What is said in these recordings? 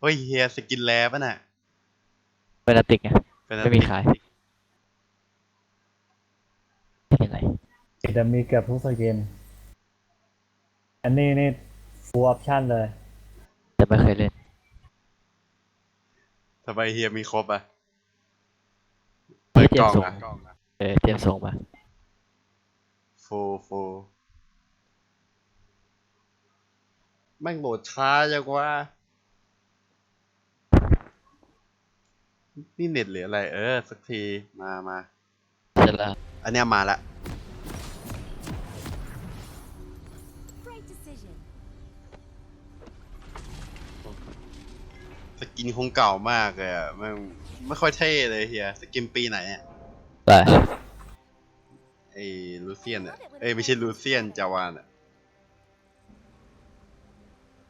เฮ้ยเฮียสกินแลป่ะน่ะเวลาติกไง เป็นไม่มีขาย ไม่เป็นไรจะมีเกือบทุกสกิน อันนี้นี่ full option เลย แต่ไม่เคยเล่น ทำไมเฮียมีครบอะเฮ้เปิยดกล่องเจมส์ส่งอะเออเตรียมส่งมาฟูฟูแม่งโหลดช้าจังวะ นี่เน็ตหรืออะไร เออ สักทีมามาเสร็จแล้วอันเนี้ยมาละ Great decision. สกินคงเก่ามากเลยอะแม่งไม่ค่อยเท่เลยเฮียสกินปีไหนอะได้ ไอ้ลูเซียนอะเอ้ยไม่ใช่ลูเซียนจาวานอะ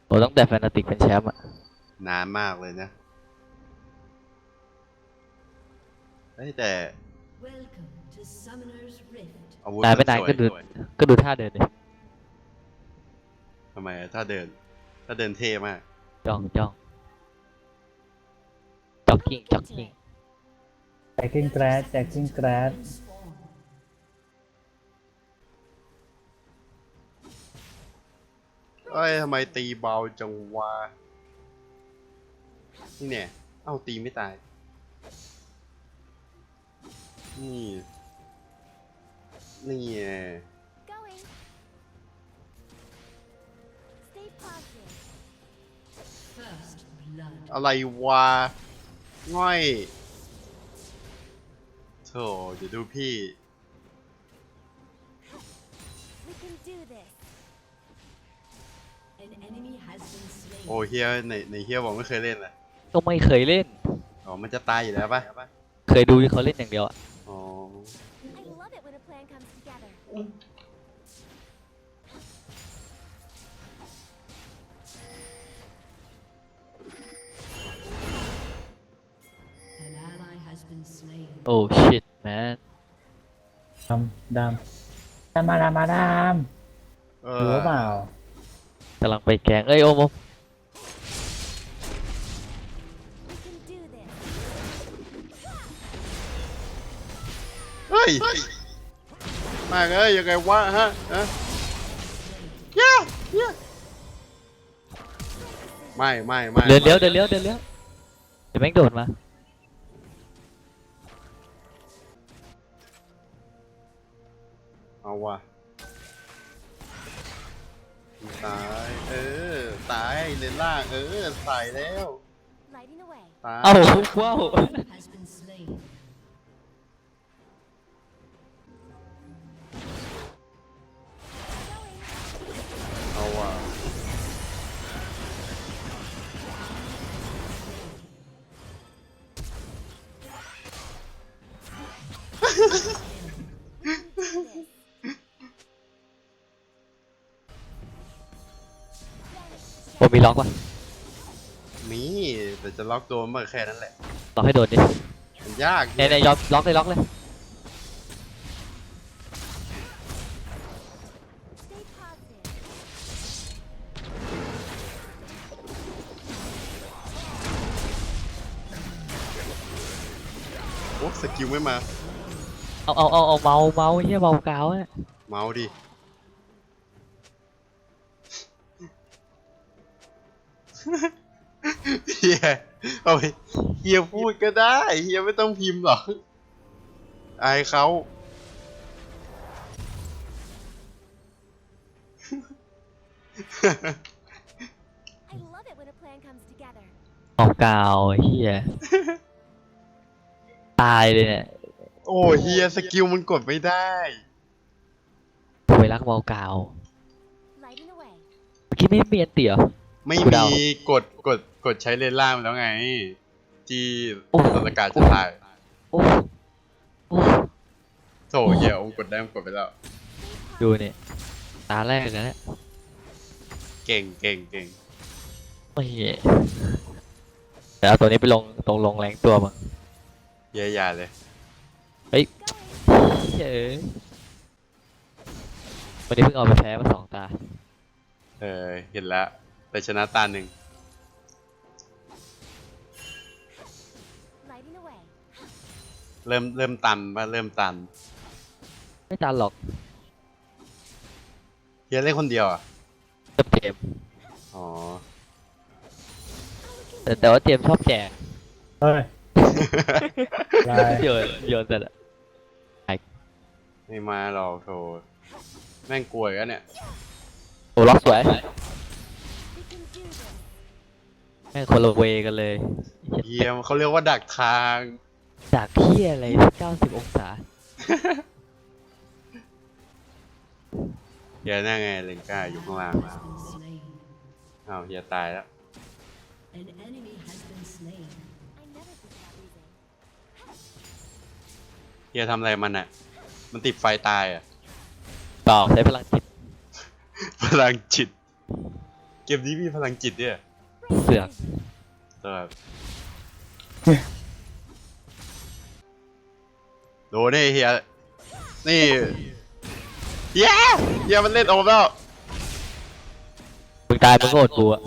โอ้ตั้งแต่แฟนตาติกเป็นแชมป์อะนานมากเลยนะ เฮ้ยแต่ Welcome to Summoner's Rift. อาวุธนานไม่นานสวยก็ดูสวยก็ดูท่าเดินดิทำไมอะถ้าเดิน ถ้าเดินเท่มากจ้องจ้องจ็อกกิ้งจ็อกกิ้ง jacking grad jacking grad Spawn. เอ้ยทำไมตีเบาจังวะนี่เนี่ยเอ้าตีไม่ตาย นี่ นี่ไง Going. Stay positive. First blood. อะไรวะง่อยโธ่เดี๋ยวดูพี่ We can do this. An enemy has been slain. โอ้เฮียในในเฮียบอกไม่เคยเล่นเลยก็ไม่เคยเล่น อ๋อ มันจะตายอยู่แล้วปะเคยดูที่เขาเล่นอย่างเดียวอะ โอ้ชิตแมนดำดำดำมาดำมาดเอำรู้อเปล่ากำลังไปแกงเอ้ยโอมโอม We can do this. เฮ้ย มากเอ้ยยังไงวะฮะฮะย่าย่าไม่ไม่ไม่เดินเลี้ยวเดินเลี้ยวเดินเลี้ยวเดี๋ยวแม่งโดดมาเอาว่ะตายเออตายเลนล่างเออใส่แล้ว Lighting the way. ตาย เอ้าว้าว โอมมีล็อกป่ะมีแต่จะล็อกตัวมันก็แค่นั้นแหละ ล็อกให้โดนดิมันยากเนี่ยเนี่ยยอมล็อกเลยล็อกเลย Stay positive. โอ้สกิลไม่มา เอาเอาเอาเอาเมาเมาเฮียเมากาวอะเมาดิ เฮียเอาไปเฮียพูดก็ได้เฮียไม่ต้องพิมพ์หรอกอายเขา I love it when a plan comes together. เมากาวเฮียตายเลยเนี่ย โอ้เฮียสกิลมันกดไม่ได้ทำไมรักเมากาว Lighting the way. เมื่อกี้ไม่มีอันเตี่ยว ไม่กูเดามีกดกดกดใช้เลนล่างแล้วไง ที่โอ้ สถานการณ์จะตายโอ้โอ้โถเฮียองกดได้มันกดไปแล้ว ดูนี่ตาแรกนะเนี่ยเก่งเก่งเก่งโอ้ยเดี๋ยวเอาตัวนี้ไปลงตรงลงแรงตัวมั้งเฮียอย่าเลย Going. เย้วันนี้เพิ่งเอาไปแพ้มาสองตา เออเห็นแล้ว แต่ชนะตาหนึ่งเริ่มเริ่มตันว่าเริ่มตันไม่ตานหรอกเฮียเล่นคนเดียวอะ เติมจมอ๋อ แต่แต่ว่าเจมชอบแจกเฮ้ยเดี๋ยนโยนเสร็จอะ ไม่มาหรอกโถแม่งกลัวอีกันเนี่ยโอ้ล็อกสวย We can do this. แม่งคนละเวกันเลยเฮียเขาเรียกว่าดักทาง จากเที่ยอะไรเก้าสิบองศา เฮียนั่งไงเลงก้าอยู่ข้างล่าง has been slain. อ้าวเฮียตายแล้ว An enemy has been slain. I never think about losing. เฮียทำอะไรมันอะ มันติดไฟตายอะเปล่าใช้พลังจิตพลังจิต เกมนี้มีพลังจิตด้วยเสือกตัวแบบโดนนี่เฮียนี่เย้เฮียมันเล่นโอมแล้วมึงตายมึงก็อดกูอะ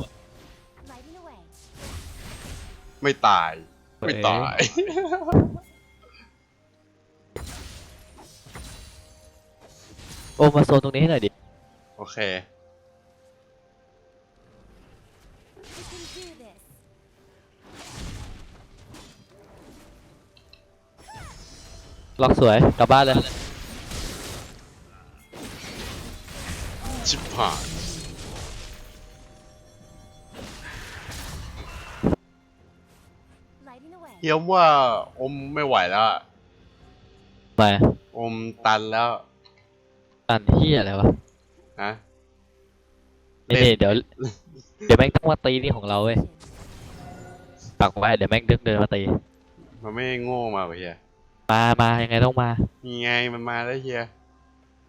Lighting away. ไม่ตาย ไม่ตาย โอ้มาโซนตรงนี้ให้หน่อยดิ โอเค We can do this. ล็อกสวย กลับบ้านเลย ชิบหาย Lighting away. เฮียว่าอมไม่ไหวแล้วอะมา อมตันแล้ว ตันที่อะไรวะฮะนี่นี่เดี๋ยว เดี๋ยวแม่งต้องมาตีนี่ของเราเว้ยปักไว้เดี๋ยวแม่งดึกเดินมาตีมันไม่โง่มาว่ะเฮียมามายังไงต้องมานี่ไงมันมาแล้วเฮีย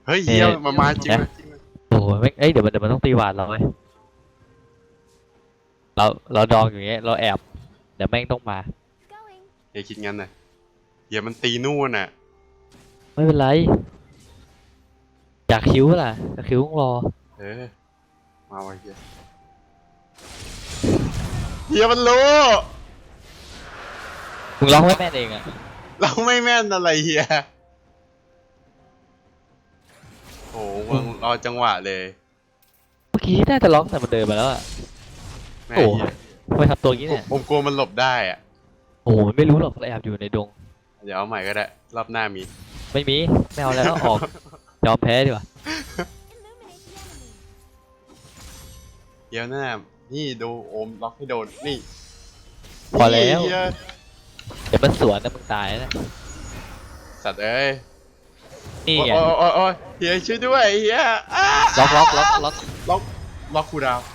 เฮ้ยเฮียเอ๊ะมันมาจริงนะนะจริงนะโอ้โหแม่งเอ้ยเดี๋ยวมันเดี๋ยวมันต้องตีหวานเราเว้ยเราเราดองอย่างเงี้ยเราแอบเดี๋ยวแม่งต้องมา Going. เฮียคิดงั้นนะเฮียมันตีนู่นน่ะ ไม่เป็นไร อยากคิ้วล่ะอยากคิ้วต้องรอ เออ มาว่ะเฮียเฮียมันรู้มึงร้องไม่แม่นเองอะเราไม่แม่นอะไรเฮียโอ้โหมึงรอจังหวะเลยเมื่อกี้น่าจะร้องแต่มันเดินมาแล้วอะแม่โอ้เฮียทำไมทำตัวอย่างนี้เนี่ย ผมกลัวมันหลบได้อะโอ้โหมันไม่รู้หรอกเราแอบอยู่ในดง เดี๋ยวเอาใหม่ก็ได้ รอบหน้ามี ไม่มีไม่เอาแล้วออก ยอมแพ้ดีกว่า Illuminate the enemy. เดี๋ยวหน้า นี่ดูโอมล็อกให้โดน นี่พอแล้ว นี่เหี้ยเดี๋ยวมันสวนนะมึงตายนะสัตว์เอ้ย นี่โอ้ยไงโอ้ยโอ้ยโอ้ยเฮียช่วยด้วยเฮียอ้าล็อกล็อกล็อกล็อกล็อกล็อกคูลดาวน์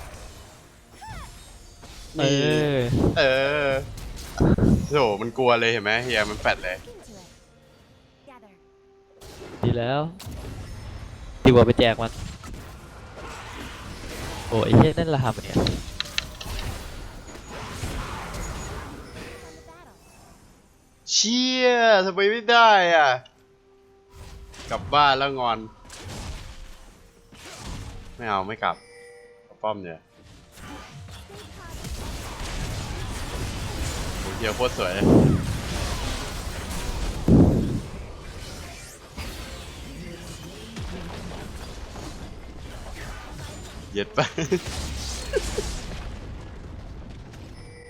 เอนี่อเออโหมันกลัวเลยเห็นไหมเฮียมันแฟดเลย Look into it. Gather. ดีแล้ว ดีกว่าไปแจกมัน โอ้ยเหี้ยนั่นละหำเนี่ยเชี่ยทำไมไม่ได้อะ กลับบ้านแล้วงอน ไม่เอาไม่กลับเอาป้อมเนี่ยโอ้ยเฮียโคตรสวย เลยเย็ดไป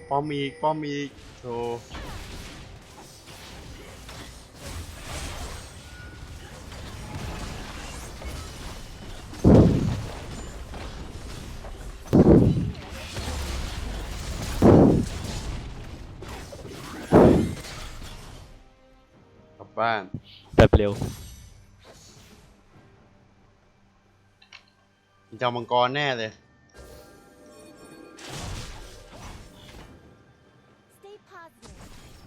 ป้อมอีกป้อมอีกโธ่กลับบ้าน แบบเร็ว เจ้ามังกรแน่เลย Stay positive.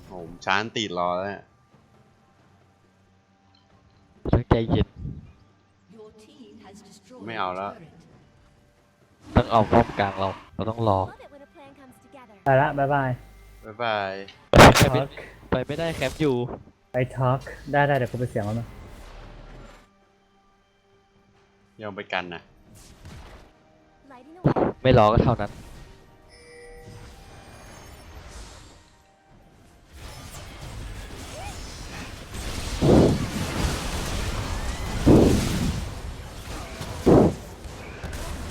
โอ้ผมช้านตีดรอแล้วเนี่ยต้องใจเย็น Your team has destroyed Mấy a ảo đó. turret. ต้องเอาป้อมกลางเรา เราต้องรอ Love it when a plan comes together. ไปละบายบายบ๊ายบาย ไปไม่ไปไม่ได้แคมป์อยู่ ไปทอล์กได้ได้เดี๋ยวกูไปเสียงแล้วนะยอมไปกันนะ Lighting away. ไม่รอก็เท่านั้น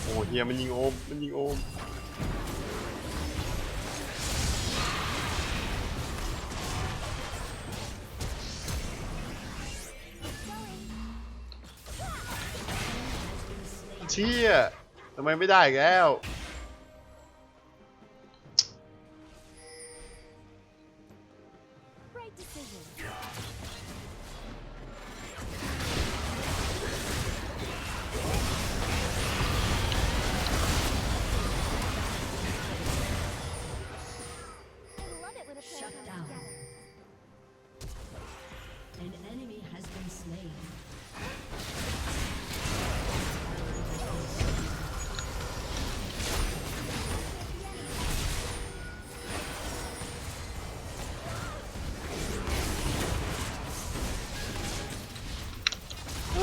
โอ้เฮียมันยิงโอม มันยิงโอม เชี่ย ทำไมไม่ได้อีกแล้ว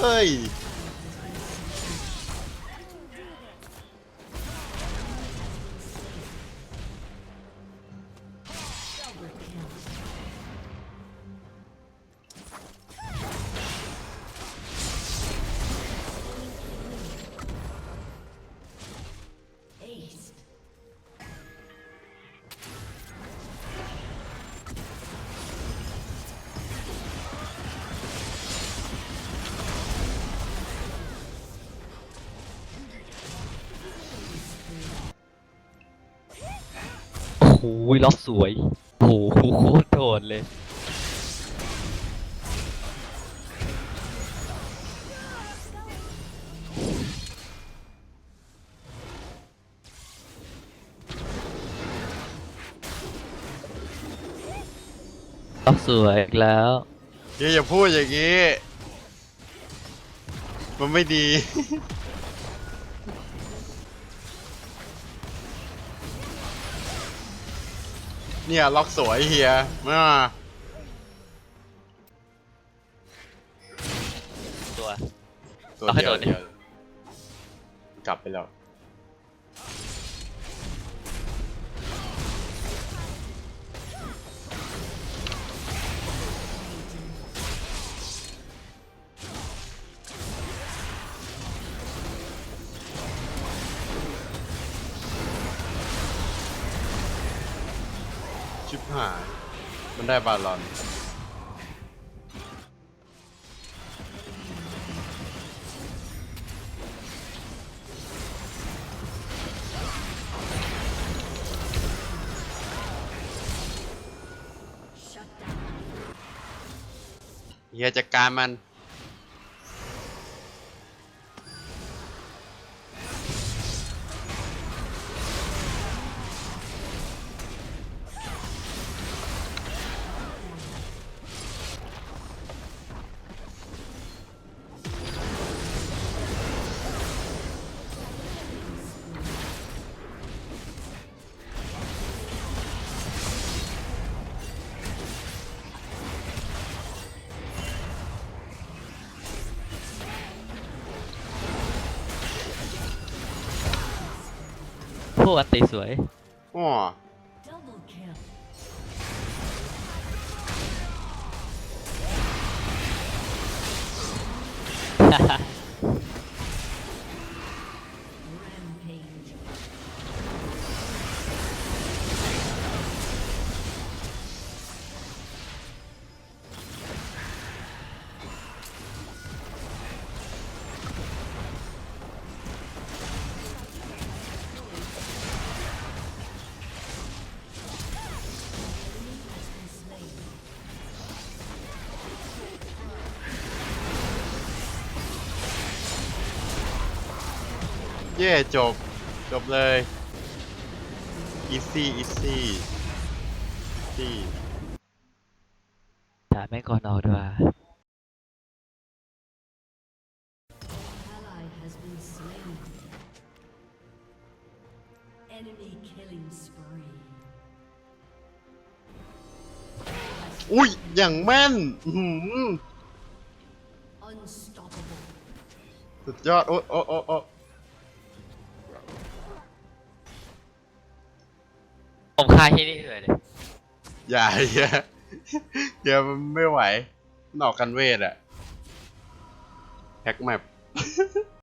ฮ้ย ล็อกสวยโอ้โหโคตรโดดเลย ล็อกสวยอีกแล้วอย่าพูดอย่างนี้ มันไม่ดี เนี่ย ล็อกสวยเฮียมาตัว ตัวเอาให้เดียวโดดดิ เดียวกลับไปแล้ว มันได้บาลอนเฮียจัดการมัน พวกอันตีสวยอ้อ Double kill. Rampage. ย่จบ จบเลย อีซี่อีซี่ซี่ถามแม่งก่อนเอาด้วย Ally has been slain. Enemy killing spree. อุ้ย อย่างแม่น อื้อหือ Unstoppable. สุดยอด โอ้โอ้โอ้โอ้ผ ฆ่าที่นี่เลยดิอย่าอย่าเดี๋ยวมันไม่ไหวมันออกกันเวทอะแพ็กแมป